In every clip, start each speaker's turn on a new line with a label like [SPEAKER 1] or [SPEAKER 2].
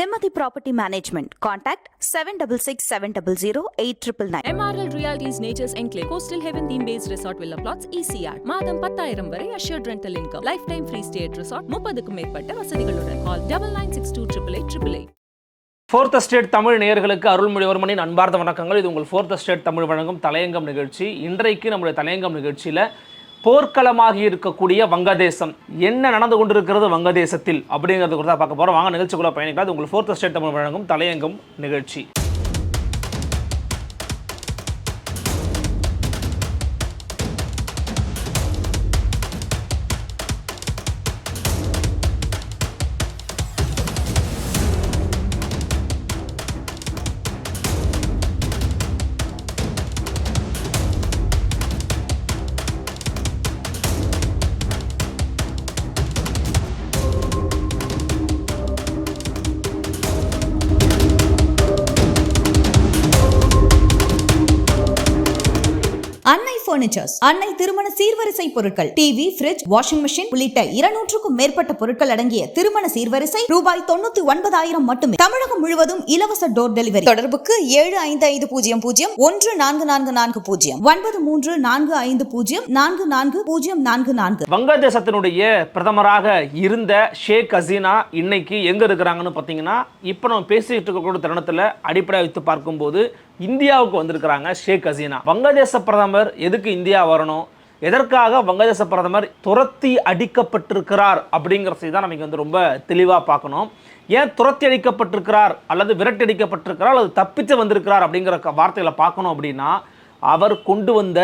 [SPEAKER 1] Nimati Property Management. Contact 766 700 8999.
[SPEAKER 2] MRL Realties Nature's Enclave Coastal Heaven theme based resort villa plots ECR மாதம் பத்தாயிரம் வரை assured rental income. Lifetime free stay at resort முப்பதுக்கும் மேற்பட்ட வசதிகளுடன் call double nine six two triple eight triple eight
[SPEAKER 3] fourth state Tamil நேயர்களுக்கு அருள்மொழிவர்மனின் அன்பார்ந்த வணக்கங்கள். இது உங்கள் ஃபோர்த் ஸ்டேட் தமிழ் வழங்கும் தலையங்கம் நிகழ்ச்சி. இன்றைக்கு நம்முடைய தலையங்கம் நிகழ்ச்சியில் போர்க்களமாகி இருக்கக்கூடிய வங்கதேசம். என்ன நடந்து கொண்டிருக்கிறது வங்கதேசத்தில்? அப்படிங்கிறது கூட தான் பார்க்க போகிறோம் வாங்க நிகழ்ச்சிக்குள்ள பயணிக்கலாம். உங்களுக்கு ஃபோர்த் ஸ்டேட் தமிழ் வழங்கும் தலையங்கம் நிகழ்ச்சி.
[SPEAKER 4] பர்னிச்சர்ஸ் அன்னை திருமண சீர்வரிசை பொருட்கள் டிவி பிரிட்ஜ் வாஷிங் மெஷின் உள்ளிட்ட இருநூற்றுக்கும் மேற்பட்ட பொருட்கள் அடங்கிய திருமண சீர்வரிசை ரூபாய் தொண்ணூத்தி ஒன்பதாயிரம் மட்டுமே. தமிழகம் முழுவதும் இலவச டோர் டெலிவரி தொடர்புக்கு ஏழு ஐந்து ஐந்து பூஜ்ஜியம் பூஜ்ஜியம் ஒன்று நான்கு நான்கு நான்கு பூஜ்ஜியம் ஒன்பது மூன்று நான்கு ஐந்து பூஜ்ஜியம் நான்கு நான்கு பூஜ்ஜியம் நான்கு நான்கு.
[SPEAKER 3] வங்கதேசத்தினுடைய பிரதமராக இருந்த ஷேக் ஹசீனா இன்னைக்கு எங்க இருக்கிறாங்கன்னு பார்த்தீங்கன்னா இப்போ நம்ம பேசிட்டு இருக்கக்கூடிய தருணத்தில் அடிப்படை வைத்து பார்க்கும்போது இந்தியாவுக்கு வந்திருக்கிறாங்க ஷேக் ஹசீனா. வங்கதேச பிரதமர் எதுக்கு இந்தியா வரணும்? எதற்காக வங்கதேச பிரதமர் துரத்தி அடிக்கப்பட்டிருக்கிறார் அப்படிங்கிற செய்தி தான் நமக்கு வந்து ரொம்ப தெளிவாக பார்க்கணும். ஏன் துரத்தி அடிக்கப்பட்டிருக்கிறார் அல்லது விரட்டி அடிக்கப்பட்டிருக்கிறார் அல்லது தப்பித்து வந்திருக்கிறார் அப்படிங்கிற வார்த்தைகளை பார்க்கணும் அப்படின்னா அவர் கொண்டு வந்த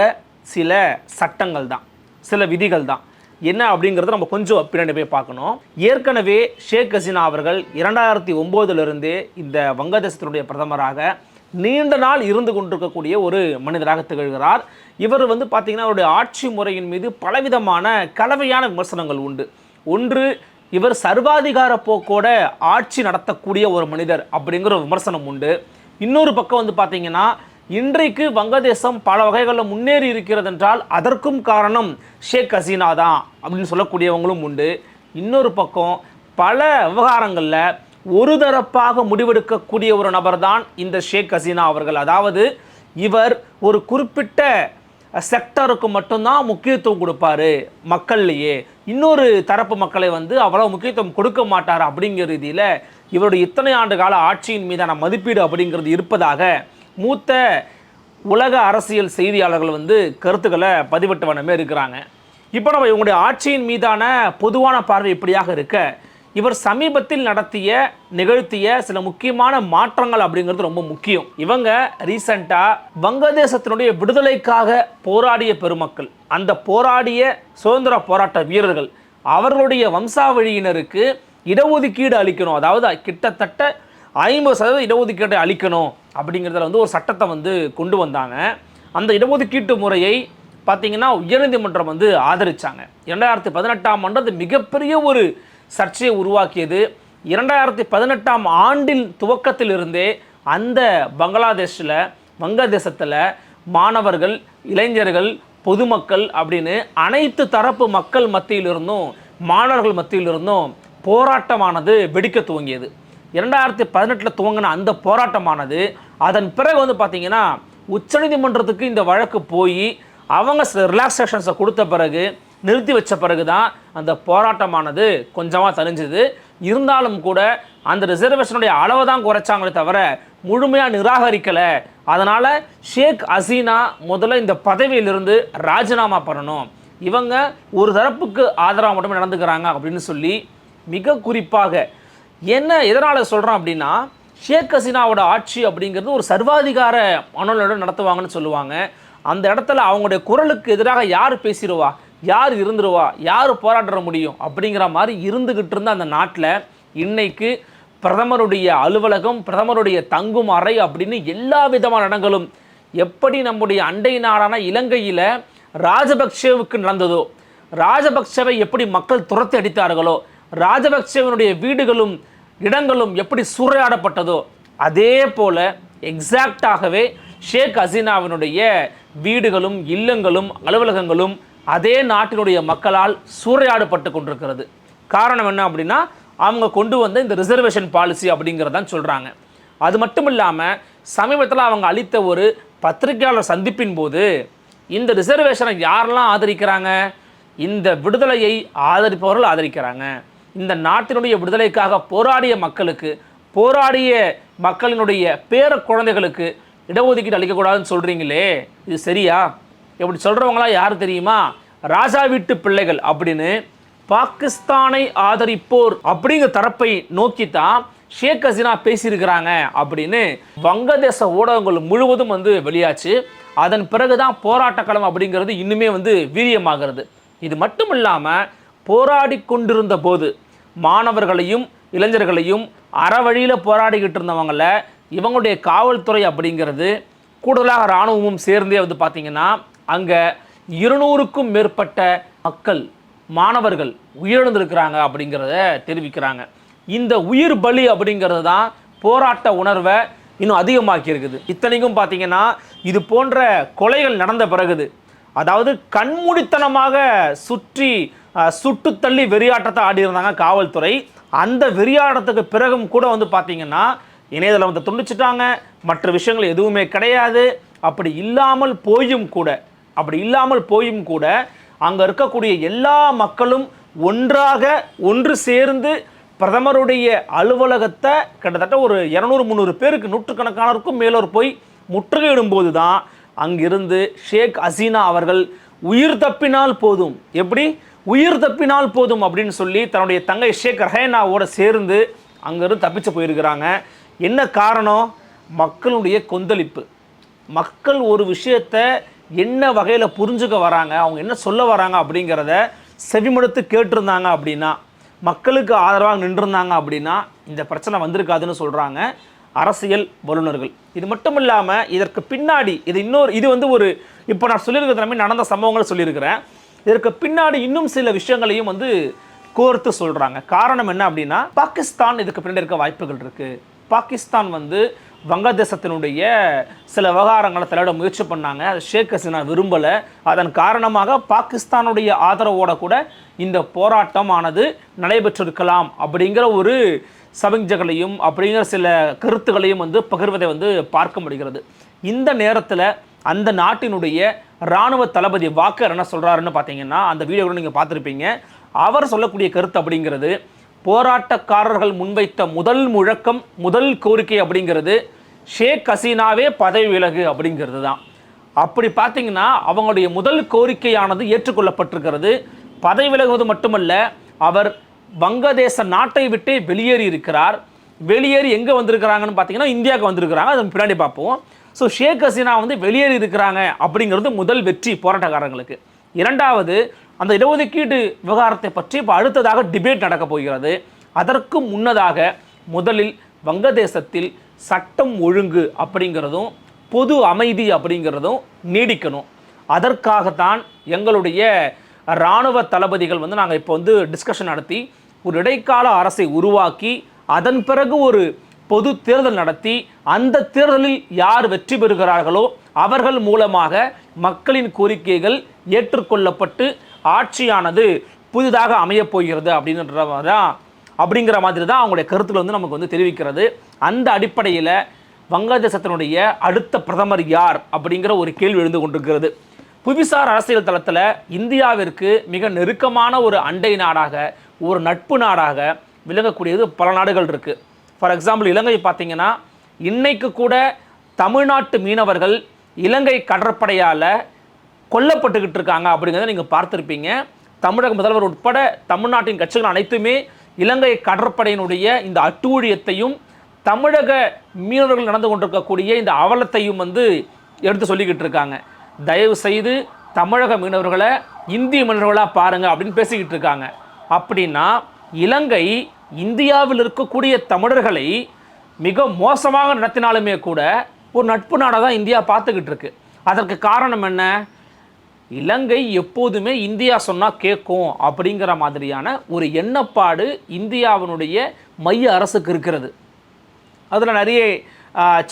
[SPEAKER 3] சில சட்டங்கள் தான் சில விதிகள் தான். என்ன அப்படிங்கிறத நம்ம கொஞ்சம் பின்னாடி போய் பார்க்கணும். ஏற்கனவே ஷேக் ஹசீனா அவர்கள் இரண்டாயிரத்தி ஒம்போதுலேருந்தே இந்த வங்கதேசத்தினுடைய பிரதமராக நீண்ட நாள் இருந்து கொண்டிருக்கக்கூடிய ஒரு மனிதராக திகழ்கிறார். இவர் வந்து பார்த்தீங்கன்னா அவருடைய ஆட்சி முறையின் மீது பலவிதமான கலவையான விமர்சனங்கள் உண்டு. ஒன்று இவர் சர்வாதிகார போக்கோட ஆட்சி நடத்தக்கூடிய ஒரு மனிதர் அப்படிங்கிற விமர்சனம் உண்டு. இன்னொரு பக்கம் வந்து பார்த்தீங்கன்னா இன்றைக்கு வங்கதேசம் பல வகைகளில் முன்னேறி இருக்கிறது என்றால் அதற்கும் காரணம் ஷேக் ஹசீனா தான் அப்படின்னு சொல்லக்கூடியவங்களும் உண்டு. இன்னொரு பக்கம் பல விவகாரங்களில் ஒரு தரப்பாக முடிவெடுக்கக்கூடிய ஒரு நபர் தான் இந்த ஷேக் ஹசீனா அவர்கள். அதாவது இவர் ஒரு குறிப்பிட்ட செக்டருக்கு மட்டும்தான் முக்கியத்துவம் கொடுப்பாரு மக்கள்லையே. இன்னொரு தரப்பு மக்களை வந்து அவ்வளோ முக்கியத்துவம் கொடுக்க மாட்டார் அப்படிங்கிற ரீதியில் இவருடைய இத்தனை ஆண்டு கால ஆட்சியின் மீதான மதிப்பீடு அப்படிங்கிறது இருப்பதாக மூத்த உலக அரசியல் செய்தியாளர்கள் வந்து கருத்துக்களை பதிவிட்டு வண்ணமே இருக்கிறாங்க. இப்போ நம்ம இவங்களுடைய ஆட்சியின் மீதான பொதுவான பார்வை இப்படியாக இருக்க இவர் சமீபத்தில் நடத்திய நிகழ்த்திய சில முக்கியமான மாற்றங்கள் அப்படிங்கிறது ரொம்ப முக்கியம். இவங்க ரீசண்டாக வங்கதேசத்தினுடைய விடுதலைக்காக போராடிய பெருமக்கள். அந்த போராடிய சுதந்திர போராட்ட வீரர்கள். அவர்களுடைய வம்சாவழியினருக்கு இடஒதுக்கீடு அளிக்கணும். அதாவது கிட்டத்தட்ட ஐம்பது சதவீத இடஒதுக்கீட்டை அளிக்கணும் அப்படிங்கிறதுல வந்து ஒரு சட்டத்தை வந்து கொண்டு வந்தாங்க. அந்த இடஒதுக்கீட்டு முறையை பார்த்தீங்கன்னா உயர்நீதிமன்றம் வந்து ஆதரித்தாங்க இரண்டாயிரத்தி பதினெட்டாம் ஆண்டு அது மிகப்பெரிய ஒரு சர்ச்சையை உருவாக்கியது. இரண்டாயிரத்தி பதினெட்டாம் ஆண்டின் துவக்கத்திலிருந்தே அந்த பங்களாதேஷில் வங்கதேசத்தில் மாணவர்கள் இளைஞர்கள் பொதுமக்கள் அப்படின்னு அனைத்து தரப்பு மக்கள் மத்தியிலிருந்தும் மாணவர்கள் மத்தியிலிருந்தும் போராட்டமானது வெடிக்க துவங்கியது. இரண்டாயிரத்தி பதினெட்டில் துவங்கின அந்த போராட்டமானது அதன் பிறகு வந்து பார்த்திங்கன்னா உச்சநீதிமன்றத்துக்கு இந்த வழக்கு போய் அவங்க ரிலாக்ஸேஷன்ஸை கொடுத்த பிறகு நிறுத்தி வச்ச பிறகு தான் அந்த போராட்டமானது கொஞ்சமாக தணிஞ்சுது. இருந்தாலும் கூட அந்த ரிசர்வேஷனுடைய அளவை தான் குறைச்சாங்களே தவிர முழுமையாக நிராகரிக்கலை. அதனால் ஷேக் ஹசீனா முதல்ல இந்த பதவியிலிருந்து ராஜினாமா பண்ணணும். இவங்க ஒரு தரப்புக்கு ஆதரவாக மட்டுமே நடந்துக்கிறாங்க அப்படின்னு சொல்லி மிக குறிப்பாக என்ன எதனால் சொல்கிறோம் அப்படின்னா ஷேக் ஹசீனாவோட ஆட்சி அப்படிங்கிறது ஒரு சர்வாதிகார மனநிலையோட நடத்துவாங்கன்னு சொல்லுவாங்க. அந்த இடத்துல அவங்களுடைய குரலுக்கு எதிராக யார் பேசிடுவா? யார் இருந்துருவா? யார் போராட்ட முடியும்? அப்படிங்கிற மாதிரி இருந்துக்கிட்டு இருந்த அந்த நாட்டில் இன்னைக்கு பிரதமருடைய அலுவலகம் பிரதமருடைய தங்கும் அறை அப்படின்னு எல்லா விதமான இடங்களும் எப்படி நம்முடைய அண்டை நாடான இலங்கையில் ராஜபக்சேவுக்கு நடந்ததோ ராஜபக்சவை எப்படி மக்கள் துரத்தி அடித்தார்களோ ராஜபக்சேவனுடைய வீடுகளும் இடங்களும் எப்படி சூறையாடப்பட்டதோ அதே போல எக்ஸாக்டாகவே ஷேக் ஹசீனாவினுடைய வீடுகளும் இல்லங்களும் அலுவலகங்களும் அதே நாட்டினுடைய மக்களால் சூறையாடப்பட்டு கொண்டிருக்கிறது. காரணம் என்ன அப்படின்னா அவங்க கொண்டு வந்த இந்த ரிசர்வேஷன் பாலிசி அப்படிங்கிறதான் சொல்கிறாங்க அது மட்டும் இல்லாமல் சமீபத்தில் அவங்க அளித்த ஒரு பத்திரிகையாளர் சந்திப்பின் போது இந்த ரிசர்வேஷனை யாரெல்லாம் ஆதரிக்கிறாங்க? இந்த விடுதலையை ஆதரிப்பவர்கள் ஆதரிக்கிறாங்க. இந்த நாட்டினுடைய விடுதலைக்காக போராடிய மக்களுக்கு போராடிய மக்களினுடைய பேர குழந்தைகளுக்கு இடஒதுக்கீடு அளிக்கக்கூடாதுன்னு சொல்கிறீங்களே இது சரியா? இப்படி சொல்கிறவங்களாம் யார் தெரியுமா? ராஜா வீட்டு பிள்ளைகள் அப்படின்னு பாகிஸ்தானை ஆதரிப்போர் அப்படிங்கிற தரப்பை நோக்கி தான் ஷேக் ஹசீனா பேசியிருக்கிறாங்க அப்படின்னு வங்கதேச ஊடகங்கள் முழுவதும் வந்து வெளியாச்சு. அதன் பிறகுதான் போராட்டக்களம் அப்படிங்கிறது இன்னுமே வந்து வீரியமாகிறது. இது மட்டும் இல்லாமல் போராடி கொண்டிருந்த போது மாணவர்களையும் இளைஞர்களையும் அறவழியில் போராடிக்கிட்டு இருந்தவங்கள இவங்களுடைய காவல்துறை அப்படிங்கிறது கூடுதலாக இராணுவமும் சேர்ந்தே வந்து பார்த்திங்கன்னா அங்கே இருநூறுக்கும் மேற்பட்ட மக்கள் மாணவர்கள் உயிரிழந்திருக்கிறாங்க அப்படிங்கிறத தெரிவிக்கிறாங்க. இந்த உயிர் பலி அப்படிங்கிறது தான் போராட்ட உணர்வை இன்னும் அதிகமாக்கி இருக்குது. இத்தனைக்கும் பார்த்தீங்கன்னா இது போன்ற கொலைகள் நடந்த பிறகுது. அதாவது கண்மூடித்தனமாக சுற்றி சுட்டுத்தள்ளி சுட்டு தள்ளி வெறியாட்டத்தை ஆடியிருந்தாங்க காவல்துறை. அந்த வெறியாட்டத்துக்கு பிறகும் கூட வந்து பார்த்தீங்கன்னா இணையதளத்தை துண்டிச்சிட்டாங்க. மற்ற விஷயங்கள் எதுவுமே கிடையாது. அப்படி இல்லாமல் போயும் கூட. அப்படி இல்லாமல் போயும் கூட அங்கே இருக்கக்கூடிய எல்லா மக்களும் ஒன்றாக ஒன்று சேர்ந்து பிரதமருடைய அலுவலகத்தை கிட்டத்தட்ட ஒரு இரநூறு முந்நூறு பேருக்கு நூற்றுக்கணக்கானருக்கும் மேலோர் போய் முற்றுகையிடும்போது தான் அங்கிருந்து ஷேக் ஹசீனா அவர்கள் உயிர் தப்பினால் போதும். எப்படி? உயிர் தப்பினால் போதும் அப்படின்னு சொல்லி தன்னுடைய தங்கை ஷேக் ரஹேனாவோடு சேர்ந்து அங்கிருந்து தப்பிச்சு போயிருக்கிறாங்க. என்ன காரணம்? மக்களுடைய கொந்தளிப்பு. மக்கள் ஒரு விஷயத்தை என்ன வகையில் புரிஞ்சுக்க வராங்க அவங்க என்ன சொல்ல வராங்க அப்படிங்கிறத செவிமடுத்து கேட்டிருந்தாங்க அப்படின்னா மக்களுக்கு ஆதரவாக நின்றுருந்தாங்க அப்படின்னா இந்த பிரச்சனை வந்திருக்காதுன்னு சொல்கிறாங்க அரசியல் வல்லுநர்கள். இது மட்டும் இல்லாமல் இதற்கு பின்னாடி இது இன்னொரு இது வந்து ஒரு இப்போ நான் சொல்லியிருக்கிற மாதிரி நடந்த சம்பவங்களை சொல்லியிருக்கிறேன். இதற்கு பின்னாடி இன்னும் சில விஷயங்களையும் வந்து கோர்த்து சொல்கிறாங்க காரணம் என்ன அப்படின்னா பாகிஸ்தான் இதுக்கு பின்னாடி இருக்க வாய்ப்புகள் இருக்குது பாகிஸ்தான் வந்து வங்கதேசத்தினுடைய சில விவகாரங்களை தலையிட முயற்சி பண்ணாங்க. அதை ஷேக் ஹசீனா விரும்பலை. அதன் காரணமாக பாகிஸ்தானுடைய ஆதரவோட கூட இந்த போராட்டமானது நடைபெற்றிருக்கலாம் அப்படிங்கிற ஒரு சமிஞ்சைகளையும் அப்படிங்கிற சில கருத்துக்களையும் வந்து பகிர்வதை வந்து பார்க்க முடிகிறது. இந்த நேரத்தில் அந்த நாட்டினுடைய இராணுவ தளபதி வாக்கர் என்ன சொல்கிறாருன்னு பார்த்தீங்கன்னா அந்த வீடியோ கூட நீங்கள் பார்த்துருப்பீங்க. அவர் சொல்லக்கூடிய கருத்து அப்படிங்கிறது போராட்டக்காரர்கள் முன்வைத்த முதல் முழக்கம் முதல் கோரிக்கை அப்படிங்கிறது ஷேக் ஹசீனாவே பதவி விலகு அப்படிங்கிறது தான். அப்படி பார்த்தீங்கன்னா அவங்களுடைய முதல் கோரிக்கையானது ஏற்றுக்கொள்ளப்பட்டிருக்கிறது. பதவி விலகுவது மட்டுமல்ல அவர் வங்கதேச நாட்டை விட்டு வெளியேறி இருக்கிறார். வெளியேறி எங்கே வந்திருக்கிறாங்கன்னு பார்த்தீங்கன்னா இந்தியாவுக்கு வந்திருக்கிறாங்க. அது பின்னாடி பார்ப்போம். ஸோ ஷேக் ஹசீனா வந்து வெளியேறி இருக்கிறாங்க அப்படிங்கிறது முதல் வெற்றி போராட்டக்காரங்களுக்கு. இரண்டாவது அந்த இடஒதுக்கீடு விவகாரத்தை பற்றி இப்போ அடுத்ததாக டிபேட் நடக்கப் போகிறது. அதற்கு முன்னதாக முதலில் வங்கதேசத்தில் சட்டம் ஒழுங்கு அப்படிங்கிறதும் பொது அமைதி அப்படிங்கிறதும் நீடிக்கணும். அதற்காகத்தான் எங்களுடைய இராணுவ தளபதிகள் வந்து நாங்கள் இப்போ வந்து டிஸ்கஷன் நடத்தி ஒரு இடைக்கால அரசை உருவாக்கி அதன் பிறகு ஒரு பொது தேர்தல் நடத்தி அந்த தேர்தலில் யார் வெற்றி பெறுகிறார்களோ அவர்கள் மூலமாக மக்களின் கோரிக்கைகள் ஏற்றுக்கொள்ளப்பட்டு ஆட்சியானது புதிதாக அமையப் போகிறது அப்படிங்கிற மாதிரி தான் அவங்களுடைய கருத்தில் வந்து நமக்கு வந்து தெரிவிக்கிறது. அந்த அடிப்படையில் வங்கதேசத்தினுடைய அடுத்த பிரதமர் யார் அப்படிங்கிற ஒரு கேள்வி எழுந்து கொண்டிருக்கிறது. புவிசார் அரசியல் தளத்தில் இந்தியாவிற்கு மிக நெருக்கமான ஒரு அண்டை நாடாக ஒரு நட்பு நாடாக விளங்கக்கூடியது பல நாடுகள் இருக்குது ஃபார் எக்ஸாம்பிள் இலங்கை பார்த்திங்கன்னா இன்னைக்கு கூட தமிழ்நாட்டு மீனவர்கள் இலங்கை கடற்படையால் கொல்லப்பட்டுக்கிட்டு இருக்காங்க அப்படிங்கிறத நீங்கள் பார்த்துருப்பீங்க. தமிழக முதல்வர் உட்பட தமிழ்நாட்டின் கட்சிகள் அனைத்துமே இலங்கை கடற்படையினுடைய இந்த அட்டூழியத்தையும் தமிழக மீனவர்கள் நடந்து கொண்டிருக்கக்கூடிய இந்த அவலத்தையும் வந்து எடுத்து சொல்லிக்கிட்டு இருக்காங்க. தயவு செய்து தமிழக மீனவர்களை இந்திய மீனவர்களாக பாருங்கள் அப்படின்னு பேசிக்கிட்டு இருக்காங்க. அப்படின்னா இலங்கை இந்தியாவில் இருக்கக்கூடிய தமிழர்களை மிக மோசமாக நடத்தினாலுமே கூட ஒரு நட்பு நாடாக தான் இந்தியா பார்த்துக்கிட்டு இருக்கு. அதற்கு காரணம் என்ன? இலங்கை எப்போதுமே இந்தியா சொன்னால் கேட்கும் அப்படிங்கிற மாதிரியான ஒரு எண்ணப்பாடு இந்தியாவினுடைய மைய அரசுக்கு இருக்கிறது. அதில் நிறைய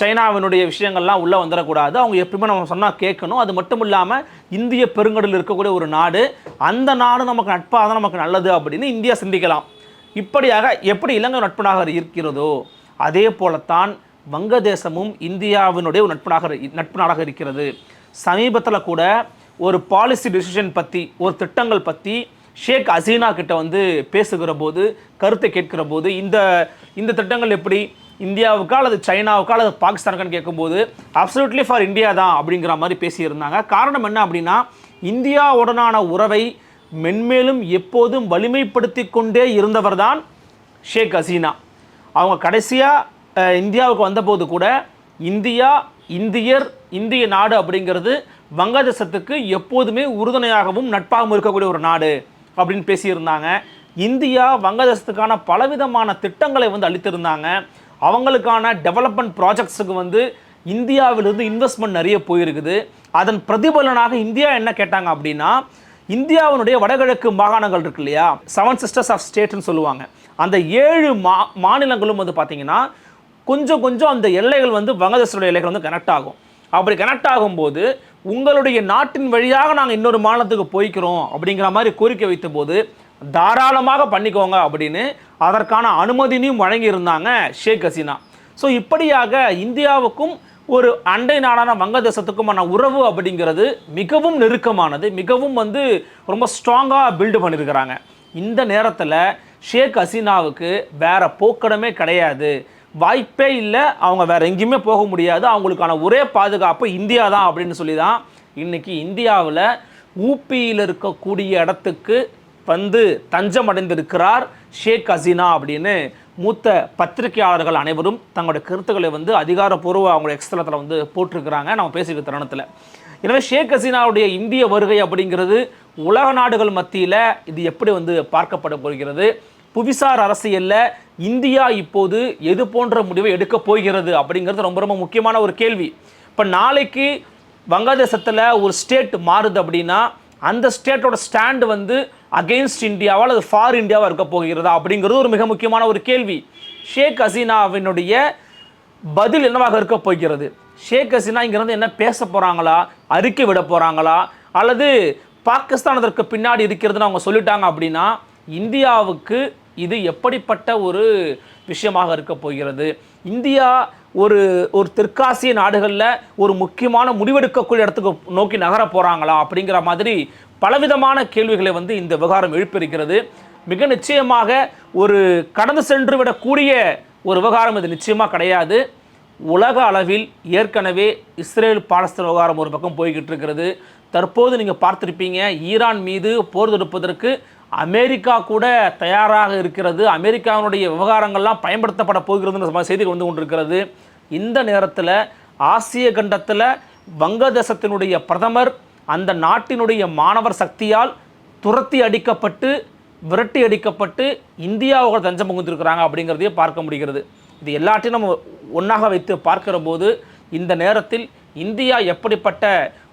[SPEAKER 3] சைனாவினுடைய விஷயங்கள்லாம் உள்ளே வந்துடக்கூடாது அவங்க எப்பயுமே நம்ம சொன்னால் கேட்கணும். அது மட்டும் இல்லாமல் இந்திய பெருங்கடலில் இருக்கக்கூடிய ஒரு நாடு அந்த நாடு நமக்கு நட்பாக தான் நமக்கு நல்லது அப்படின்னு இந்தியா சிந்திக்கலாம். இப்படியாக எப்படி இலங்கை நட்பனாக இருக்கிறதோ அதே போலத்தான் வங்கதேசமும் இந்தியாவினுடைய ஒரு நட்பு நட்பு நாடாக இருக்கிறது. சமீபத்தில் கூட ஒரு பாலிசி டிசிஷன் பற்றி ஒரு திட்டங்கள் பற்றி ஷேக் ஹசீனா கிட்ட வந்து பேசுகிற போது கருத்தை கேட்கிற போது இந்த இந்த திட்டங்கள் எப்படி? இந்தியாவுக்கா அல்லது சைனாவுக்கா அல்லது பாகிஸ்தானுக்கான்னு கேட்கும்போது அப்சல்யூட்லி ஃபார் இந்தியா தான் அப்படிங்கிற மாதிரி பேசியிருந்தாங்க. காரணம் என்ன அப்படின்னா இந்தியாவுடனான உறவை மென்மேலும் எப்போதும் வலிமைப்படுத்தி கொண்டே இருந்தவர் தான் ஷேக் ஹசீனா அவங்க கடைசியாக இந்தியாவுக்கு வந்தபோது கூட இந்தியா இந்தியர் இந்திய நாடு அப்படிங்கிறது வங்கதேசத்துக்கு எப்போதுமே உறுதுணையாகவும் நட்பாகவும் இருக்கக்கூடிய ஒரு நாடு அப்படின்னு பேசியிருந்தாங்க. இந்தியா வங்கதேசத்துக்கான பலவிதமான திட்டங்களை வந்து அளித்திருந்தாங்க. அவங்களுக்கான டெவலப்மெண்ட் ப்ராஜெக்ட்ஸுக்கு வந்து இந்தியாவிலிருந்து இன்வெஸ்ட்மெண்ட் நிறைய போயிருக்குது. அதன் பிரதிபலனாக இந்தியா என்ன கேட்டாங்க அப்படின்னா இந்தியாவினுடைய வடகிழக்கு மாகாணங்கள் இருக்கு இல்லையா? செவன் சிஸ்டர்ஸ் ஆஃப் ஸ்டேட்னு சொல்லுவாங்க. அந்த ஏழு மா மாநிலங்களும் வந்து பார்த்திங்கன்னா கொஞ்சம் கொஞ்சம் அந்த எல்லைகள் வந்து வங்கதேசனுடைய எல்லைகள் வந்து கனெக்ட் ஆகும். அப்படி கனெக்ட் ஆகும்போது உங்களுடைய நாட்டின் வழியாக நாங்கள் இன்னொரு மாநிலத்துக்கு போய்க்கிறோம் அப்படிங்கிற மாதிரி கோரிக்கை வைத்தபோது தாராளமாக பண்ணிக்கோங்க அப்படின்னு அதற்கான அனுமதினையும் வழங்கியிருந்தாங்க ஷேக் ஹசீனா. ஸோ இப்படியாக இந்தியாவுக்கும் ஒரு அண்டை நாடான வங்கதேசத்துக்குமான உறவு அப்படிங்கிறது மிகவும் நெருக்கமானது மிகவும் வந்து ரொம்ப ஸ்ட்ராங்காக பில்டு பண்ணியிருக்கிறாங்க இந்த நேரத்தில் ஷேக் ஹசீனாவுக்கு வேறு போக்கடமே கிடையாது. வாய்ப்பே இல்லை. அவங்க வேற எங்கேயுமே போக முடியாது. அவங்களுக்கான ஒரே பாதுகாப்பு இந்தியா தான் அப்படின்னு சொல்லி தான் இன்னைக்கு இந்தியாவில் ஊப்பியில் இருக்கக்கூடிய இடத்துக்கு வந்து தஞ்சம் அடைந்திருக்கிறார் ஷேக் ஹசீனா அப்படின்னு மூத்த பத்திரிகையாளர்கள் அனைவரும் தங்களுடைய கருத்துக்களை வந்து அதிகாரப்பூர்வ அவங்களுடைய எக்ஸ்தலத்தில் வந்து போட்டிருக்கிறாங்க. நம்ம பேசிக்கிற தருணத்தில். எனவே ஷேக் ஹசீனாவுடைய இந்திய வருகை அப்படிங்கிறது உலக நாடுகள் மத்தியில் இது எப்படி வந்து பார்க்கப்பட போகிறது? புவிசார் அரசியலில் இந்தியா இப்போது எது போன்ற முடிவை எடுக்கப் போகிறது அப்படிங்கிறது ரொம்ப ரொம்ப முக்கியமான ஒரு கேள்வி. இப்போ நாளைக்கு வங்காதேசத்தில் ஒரு ஸ்டேட் மாறுது அப்படின்னா அந்த ஸ்டேட்டோட ஸ்டாண்டு வந்து அகெயின்ஸ்ட் இந்தியாவால் அல்லது ஃபார் இந்தியாவாக இருக்க போகிறதா அப்படிங்கிறது ஒரு மிக முக்கியமான ஒரு கேள்வி. ஷேக் ஹசீனாவினுடைய பதில் என்னவாக இருக்க போகிறது? ஷேக் ஹசீனா இங்கிருந்து என்ன பேச போகிறாங்களா அறிக்கை விட போகிறாங்களா அல்லது பாகிஸ்தான் அதற்கு பின்னாடி இருக்கிறதுன்னு அவங்க சொல்லிட்டாங்க அப்படின்னா இந்தியாவுக்கு இது எப்படிப்பட்ட ஒரு விஷயமாக இருக்க போகிறது? இந்தியா ஒரு ஒரு தெற்காசிய நாடுகளில் ஒரு முக்கியமான முடிவெடுக்கக்கூடிய இடத்துக்கு நோக்கி நகர போகிறாங்களா அப்படிங்கிற மாதிரி பலவிதமான கேள்விகளை வந்து இந்த விவகாரம் எழுப்பியிருக்கிறது. மிக நிச்சயமாக ஒரு கடந்து சென்று விடக்கூடிய ஒரு விவகாரம் இது நிச்சயமாக கிடையாது. உலக அளவில் ஏற்கனவே இஸ்ரேல் பாலஸ்தீன் விவகாரம் ஒரு பக்கம் போய்கிட்டு இருக்கிறது தற்போது நீங்கள் பார்த்துருப்பீங்க ஈரான் மீது போர் தொடுப்பதற்கு அமெரிக்கா கூட தயாராக இருக்கிறது. அமெரிக்காவினுடைய விவகாரங்கள்லாம் பயன்படுத்தப்பட போகிறதுன்னு செய்திகள் வந்து கொண்டிருக்கிறது. இந்த நேரத்தில் ஆசிய கண்டத்தில் வங்கதேசத்தினுடைய பிரதமர் அந்த நாட்டினுடைய மாணவர் சக்தியால் துரத்தி அடிக்கப்பட்டு விரட்டி அடிக்கப்பட்டு இந்தியாவோட தஞ்சம் புகுந்திருக்கிறாங்க அப்படிங்கிறதையும் பார்க்க முடிகிறது. இது எல்லாத்தையும் நம்ம ஒன்றாக வைத்து பார்க்கிற போது இந்த நேரத்தில் இந்தியா எப்படிப்பட்ட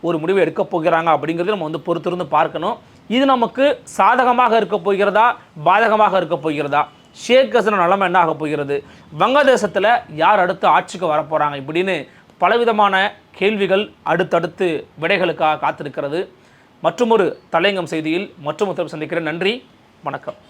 [SPEAKER 3] ஒரு முடிவை எடுக்கப் போகிறாங்க அப்படிங்கிறது நம்ம வந்து பொறுத்திருந்து பார்க்கணும். இது நமக்கு சாதகமாக இருக்க போகிறதா? பாதகமாக இருக்க போகிறதா? ஷேக் ஹசன் நிலைமை என்ன ஆக போகிறது? வங்கதேசத்தில் யார் அடுத்து ஆட்சிக்கு வரப்போகிறாங்க இப்படின்னு பலவிதமான கேள்விகள் அடுத்தடுத்து விடைகளுக்காக காத்திருக்கிறது. மற்றொரு தலையங்கம் செய்தியில் மற்றும் சந்திக்கிறேன். நன்றி. வணக்கம்.